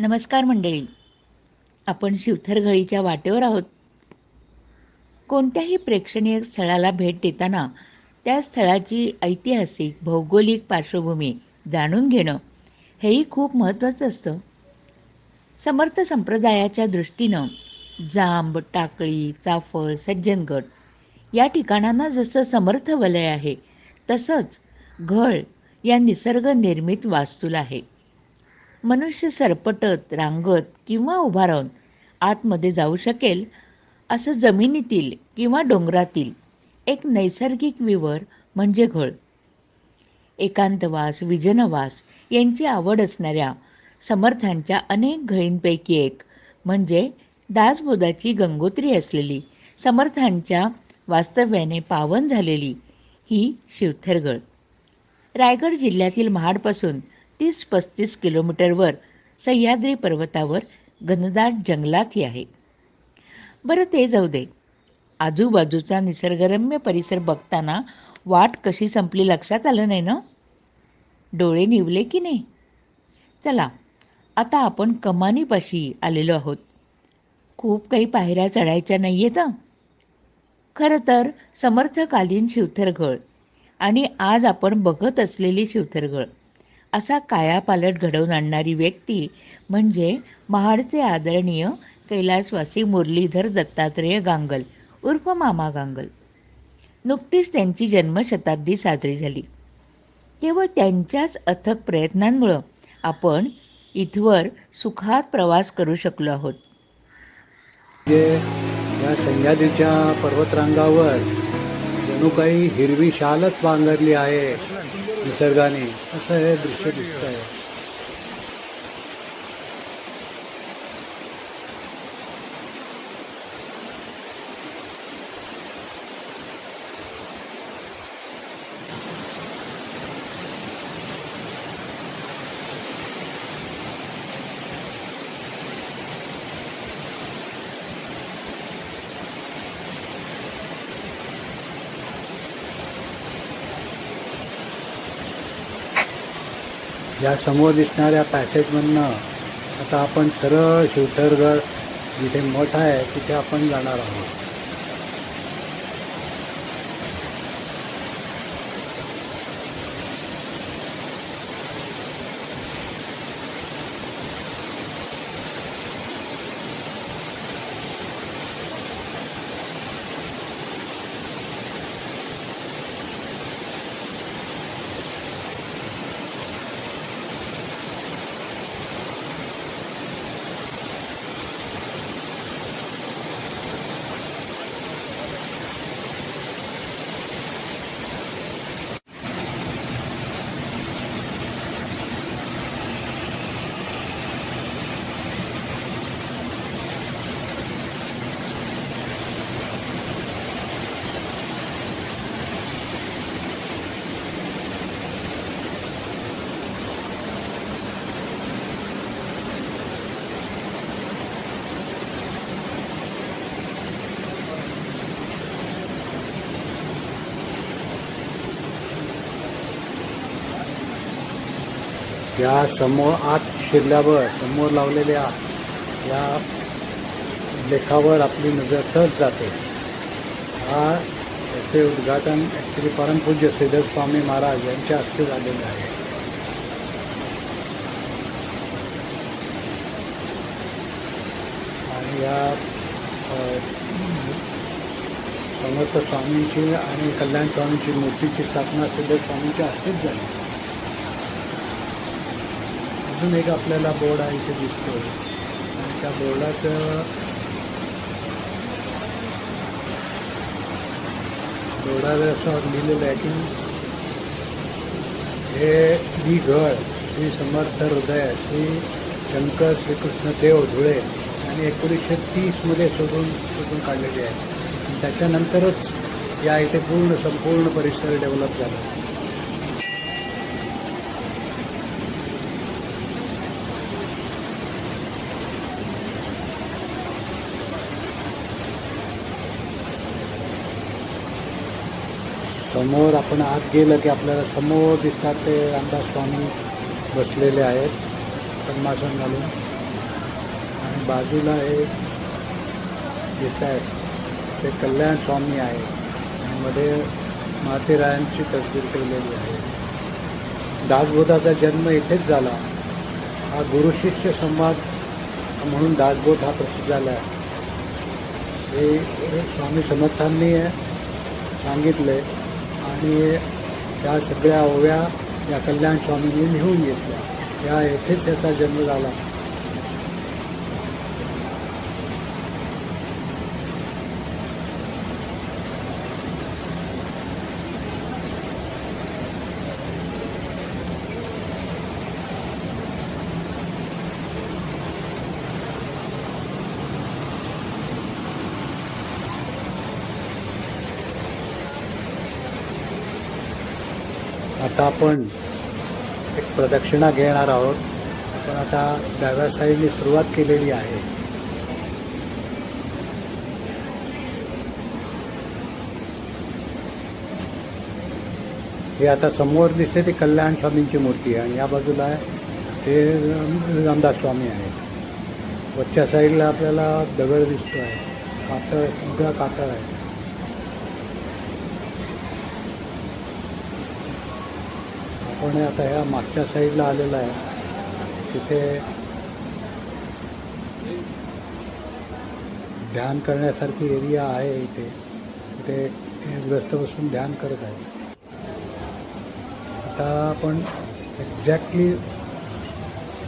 नमस्कार मंडळी. आपण शिवथरघळीच्या वाटेवर आहोत. कोणत्याही प्रेक्षणीय स्थळाला भेट देताना त्या स्थळाची ऐतिहासिक भौगोलिक पार्श्वभूमी जाणून घेणं हेही खूप महत्त्वाचं असतं. समर्थ संप्रदायाच्या दृष्टीनं जांब टाकळी चाफळ सज्जनगड या ठिकाणांना जसं समर्थ वलय आहे तसंच घळ या निसर्गनिर्मित वास्तूला आहे. मनुष्य सरपटत रांगत किंवा उभा राहून आतमध्ये जाऊ शकेल असं जमिनीतील किंवा डोंगरातील एक नैसर्गिक विवर म्हणजे घळ. एकांतवास विजनवास यांची आवड असणाऱ्या समर्थांच्या अनेक घळींपैकी एक म्हणजे दासबोधाची गंगोत्री असलेली समर्थांच्या वास्तव्याने पावन झालेली ही शिवथरगड रायगड जिल्ह्यातील महाडपासून तीस पस्तीस किलोमीटरवर सह्याद्री पर्वतावर घनदाट जंगलात ही आहे. बरं ते जाऊ दे. आजूबाजूचा निसर्गरम्य परिसर बघताना वाट कशी संपली लक्षात आलं नाही ना? डोळे निवले की नाही? चला आता आपण कमानीपाशी आलेलो आहोत. खूप काही पायऱ्या चढायच्या नाही आहेत खरं तर समर्थकालीन शिवथरघळ आणि आज आपण बघत असलेली शिवथरघळ. असा कायापालट घडवून आणणारी व्यक्ती म्हणजे महाडचे आदरणीय कैलासवासी मुरलीधर दत्तात्रेय गांगल उर्फ मामा गांगल. नुकतीच त्यांची जन्मशताब्दी साजरी झाली. केवळ त्यांच्याच अथक प्रयत्नांमुळं आपण इथवर सुखात प्रवास करू शकलो आहोत. जे या सह्याद्रीच्या पर्वतरांगावर जणू काही हिरवी शालच पांघरली आहे. निसर्गाने असं हे दृश्य दिसत आहे या समोर दिसणाऱ्या पॅसेजमधनं आता आपण सरळ शिवथरगड जिथे मठ आहे तिथे आपण जाणार आहोत. या समोर आत शिरल्यावर समोर लावलेल्या या लेखावर आपली नजर सहज जाते. हा याचे उद्घाटन ॲक्च्युली परमपूज्य श्रीधर स्वामी महाराज यांच्या हस्ते झालेले आहे. आणि या समर्थ स्वामींची आणि कल्याण स्वामींची मूर्तीची स्थापना श्रीधर स्वामींच्या हस्तेच झाली. अजून एक आपल्याला बोर्ड आहे इथे दिसतो आणि त्या बोर्डाचं बोर्डावर असं लिहिलेलं आहे की हे ही घळ श्री समर्थ हृदय श्री शंकर श्रीकृष्ण देव धुळे आणि एकोणीसशे तीसमध्ये शोधून शोधून काढलेली आहे. त्याच्यानंतरच या इथे पूर्ण संपूर्ण परिसर डेव्हलप झाला. समोर आपण आत गेलं की आपल्याला समोर दिसतात ते रामदास स्वामी बसलेले आहेत. पद्मासन घालून. आणि बाजूला एक दिसत आहेत ते कल्याण स्वामी आहे. आणि मध्ये मातेरायांची तस्वीर ठेवलेली आहे. दासबोधाचा जन्म इथेच झाला. हा गुरुशिष्य संवाद म्हणून दासबोध हा प्रसिद्ध झाला आहे. श्री स्वामी समर्थांनी सांगितले आणि त्या सगळ्या ओव्या या कल्याण स्वामींनी लिहून घेतल्या. या येथेच याचा जन्म झाला. आता आपण एक प्रदक्षिणा घेणार आहोत. आपण आता डाव्या साईडने सुरुवात केलेली आहे. हे आता समोर दिसते ती कल्याण स्वामींची मूर्ती आहे आणि या बाजूला ते रामदास स्वामी आहेत. वरच्या साईडला आपल्याला दगड दिसतो आहे कातळ सगळा कातळ आहे. आपण आता ह्या मागच्या साईडला आलेला आहे. तिथे ध्यान करण्यासारखी एरिया आहे इथे. इथे ग्रस्त बसून ध्यान करत आहेत. आता आपण एक्झॅक्टली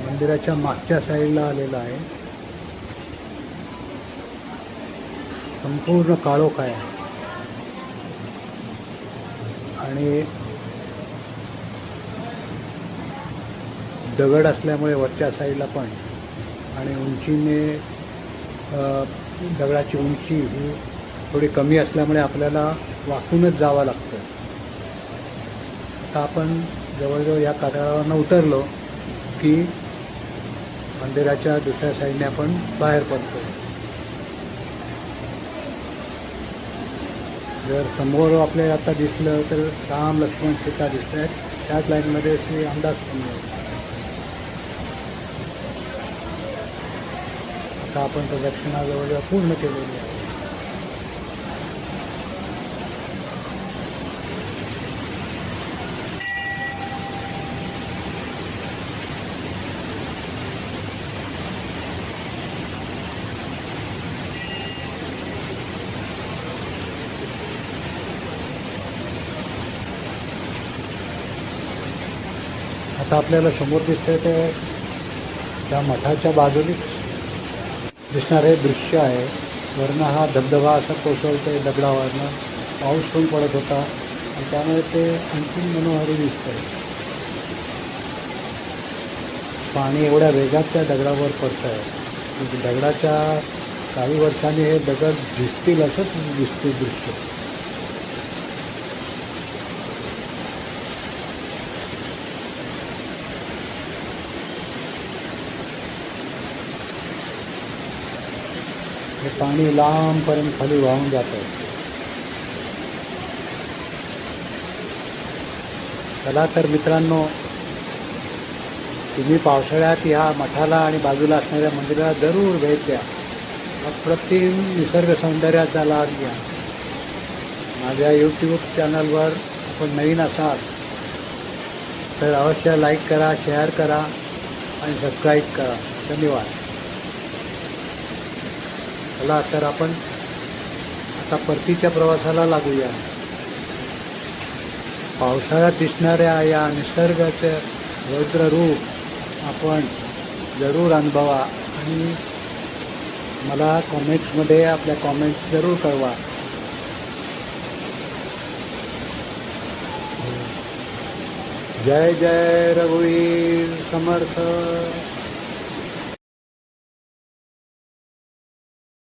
मंदिराच्या मागच्या साईडला आलेला आहे. संपूर्ण काळोख आहे. आणि दगड असल्यामुळे वरच्या साईडला पण. आणि उंचीने दगडाची उंची ही थोडी कमी असल्यामुळे आपल्याला वाकूनच जावं लागतं. आता आपण जवळजवळ या कातळावरनं उतरलो की मंदिराच्या दुसऱ्या साईडने आपण बाहेर पडतो. जर समोर आपल्याला आता दिसलं तर राम लक्ष्मण सीता दिसत आहेत त्याच लाईनमध्ये श्री रामदास स्वामी आता आपण प्रदक्षिणा जवळजवळ पूर्ण केलेली आहे? आता आपल्याला समोर दिसतंय ते त्या मठाच्या बाजूलीच दिसणारे दृश्य आहे. वरनं हा धबधबा असा कोसळतोय दगडावरनं. पाऊस पण पडत होता. आणि त्यामुळे ते आणखी मनोहारी दिसतंय. पाणी एवढ्या वेगात त्या दगडावर पडतं आहे म्हणजे दगडाच्या काही वर्षांनी हे दगड दिसतील असंच दिसते दृश्य. हे पाणी लांबपर्यंत खाली वाहून जातं. चला तर मित्रांनो तुम्ही पावसाळ्यात ह्या मठाला आणि बाजूला असणाऱ्या मंदिराला जरूर भेट द्या. अप्रतिम निसर्ग सौंदर्याचा लाभ घ्या. माझ्या यूट्यूब चॅनलवर आपण नवीन असाल तर अवश्य लाईक करा शेअर करा आणि सबस्क्राईब करा. धन्यवाद. चला तर आपण आता परतीच्या प्रवासाला लागूया. पावसाळ्यात दिसणाऱ्या या निसर्गाचं रौद्र रूप आपण जरूर अनुभवा आणि मला कॉमेंट्समध्ये आपल्या कॉमेंट्स जरूर कळवा. जय जय रघुवीर समर्थ.